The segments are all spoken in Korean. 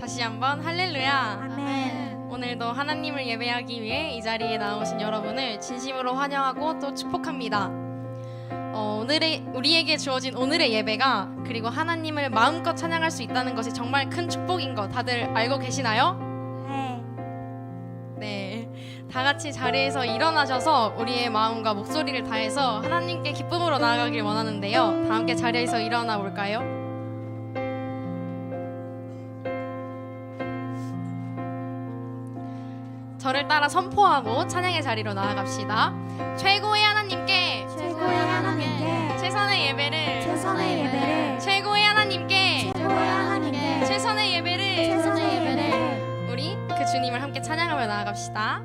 다시 한번 할렐루야. 아멘. 오늘도 하나님을 예배하기 위해 이 자리에 나오신 여러분을 진심으로 환영하고 또 축복합니다. 어, 오늘의 우리에게 주어진 오늘의 예배가 그리고 하나님을 마음껏 찬양할 수 있다는 것이 정말 큰 축복인 거 다들 알고 계시나요? 네. 네. 다 같이 자리에서 일어나셔서 우리의 마음과 목소리를 다해서 하나님께 기쁨으로 나아가길 원하는데요. 다 함께 자리에서 일어나 볼까요? 저를 따라 선포하고 찬양의 자리로 나아갑시다. 최고의 하나님께 최고의 하나님께 최선의 예배를 최선의 예배를 최고의 하나님께 최고의 하나님께 최선의 예배를 최선의 예배를 우리 그 주님을 함께 찬양하며 나아갑시다.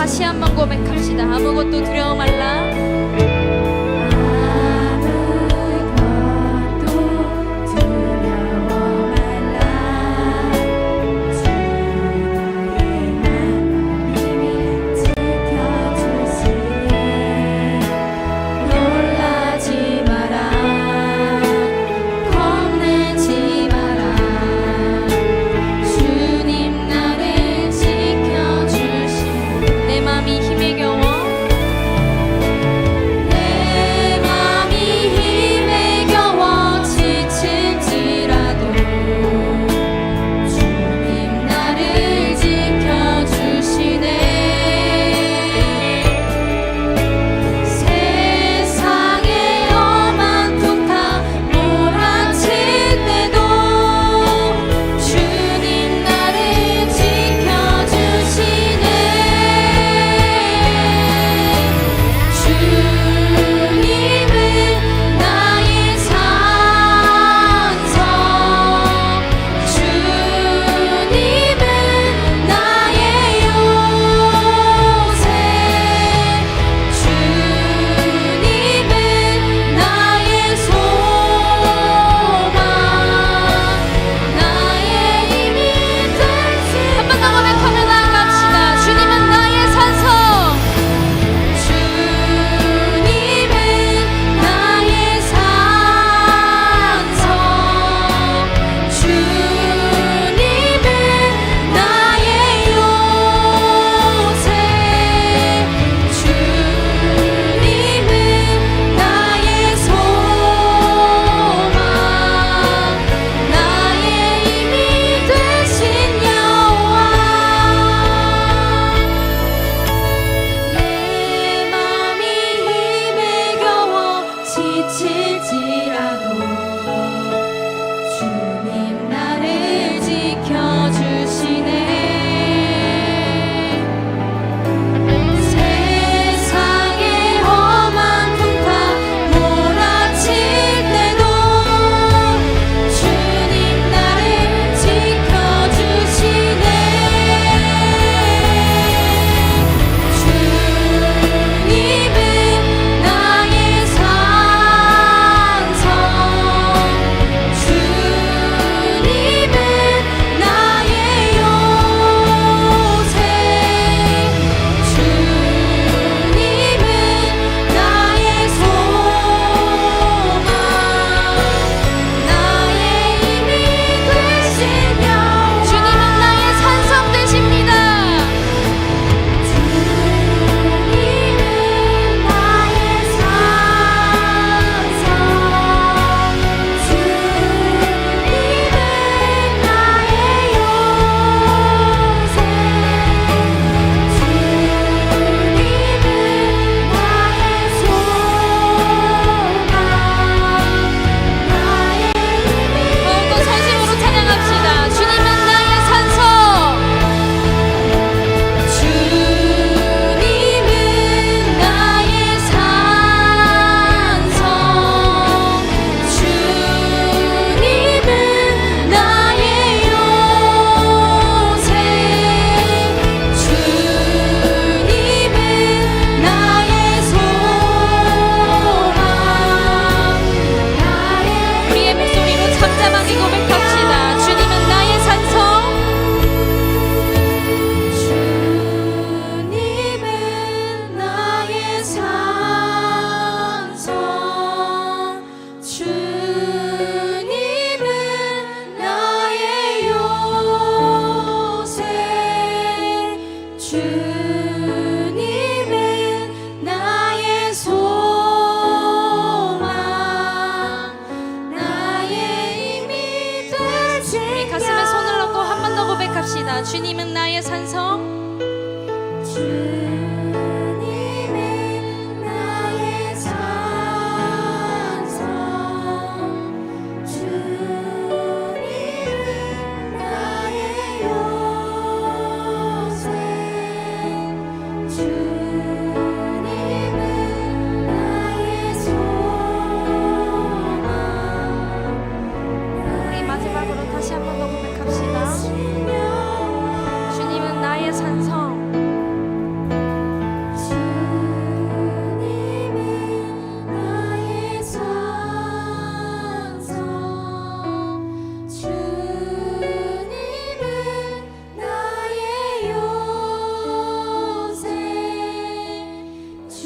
다시 한번 고백합시다. 아무것도 두려워 말라.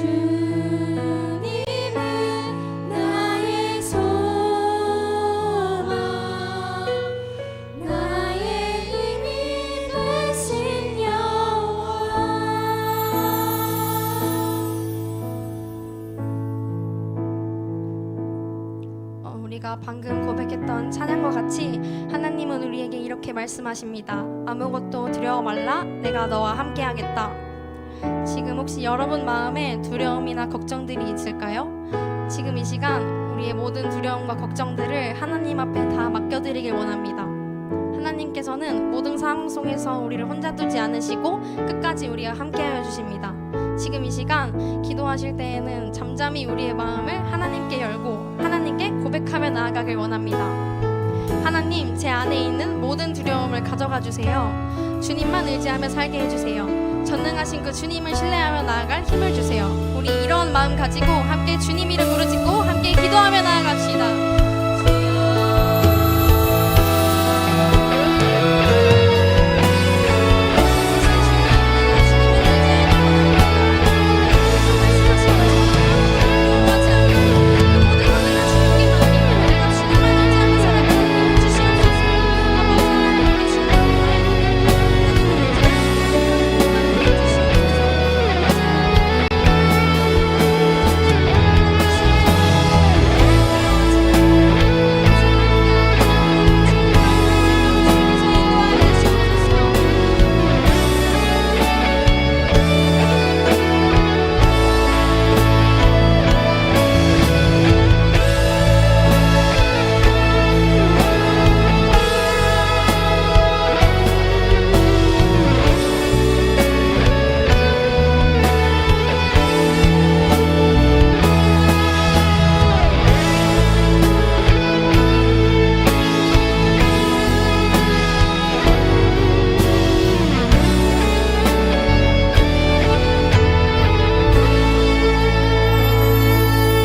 어, 우리가 방금 고백했던 찬양과 같이 하나님은 우리에게 이렇게 말씀하십니다. 아무것도 두려워 말라. 내가 너와 함께하겠다. 지금 혹시 여러분 마음에 두려움이나 걱정들이 있을까요? 지금 이 시간 우리의 모든 두려움과 걱정들을 하나님 앞에 다 맡겨드리길 원합니다. 하나님께서는 모든 상황 속에서 우리를 혼자 두지 않으시고 끝까지 우리와 함께하여 주십니다. 지금 이 시간 기도하실 때에는 잠잠히 우리의 마음을 하나님께 열고 하나님께 고백하며 나아가길 원합니다. 하나님, 제 안에 있는 모든 두려움을 가져가 주세요. 주님만 의지하며 살게 해주세요. 전능하신 그 주님을 신뢰하며 나아갈 힘을 주세요. 우리 이런 마음 가지고 함께 주님 이름 부르짖고 함께 기도하며 나아갑시다.